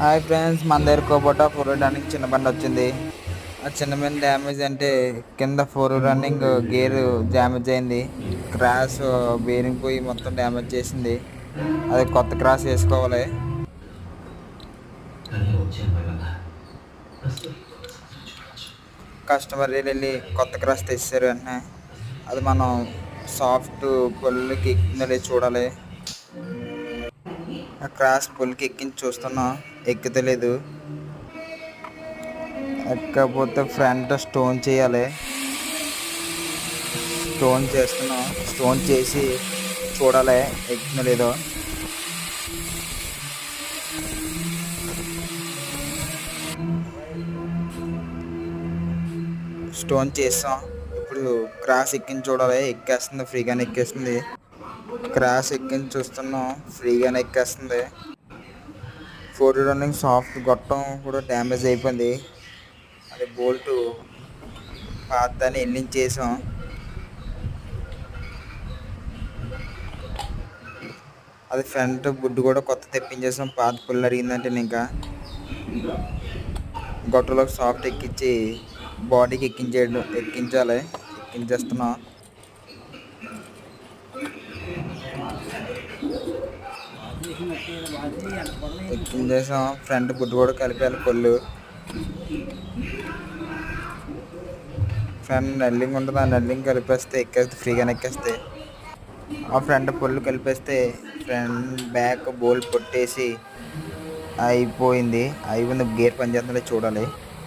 Hi friends మన దగ్గర కోబోటా four running చిన్న బండి వచ్చింది. ఆ చిన్న బండి డ్యామేజ్ అంటే కింద ఫోర్ రన్నింగ్ గేర్ డ్యామేజ్ అయింది. క్రాష్ బేరింగ్ పోయి మొత్తం డ్యామేజ్ చేసింది. అది కొత్త క్రాస్ వేసుకోవాలి కస్టమర్ వెళ్ళి కొత్త క్రాస్ తెచ్చారు వెంటనే. అది మనం సాఫ్ట్ పొల్లుకి ఎక్కిందో చూడాలి. ఆ క్రాస్ పుల్కి ఎక్కించి చూస్తున్నా. ఎక్కుతలేదు ఎక్కకపోతే ఫ్రంట్ స్టోన్ చేయాలి. స్టోన్ చేస్తున్నాం. స్టోన్ చేసి చూడాలి ఎక్కిన లేదో. స్టోన్ చేస్తాం. ఇప్పుడు క్రాస్ ఎక్కించి చూడాలి. ఎక్కేస్తుంది ఫ్రీగానే ఎక్కేస్తుంది. క్రాష్ ఎక్కించి చూస్తున్నాం. ఫ్రీగానే ఎక్కేస్తుంది. ఫోర్ రన్నింగ్ సాఫ్ట్ గొట్టం కూడా డ్యామేజ్ అయిపోయింది. అది బోల్ట్ ఎన్నింగ్ చేసాం అది ఫ్రంట్ బుడ్డు కూడా కొత్త తెప్పించేసాం. పాత పుల్లు అరిగిందంటే ఇంకా. గొట్టలోకి సాఫ్ట్ ఎక్కించి బాడీకి ఎక్కించేయడం ఎక్కించాలి. ఎక్కించేస్తున్నాం. ఎక్కించేసాం ఫ్రంట్ బుడ్డు కూడా కలిపాలి పళ్ళు. ఫ్రంట్ నల్లింగ్ ఉంటుంది ఆ నల్లింగ్ కలిపేస్తే ఎక్కేస్తే ఫ్రీగానే ఎక్కేస్తే. ఆ ఫ్రంట్ పొల్లు కలిపేస్తే ఫ్రంట్ బ్యాక్ బోల్ కొట్టేసి అయిపోయింది. అయిపోయింది గేర్ పనిచేస్తుందో చూడాలి.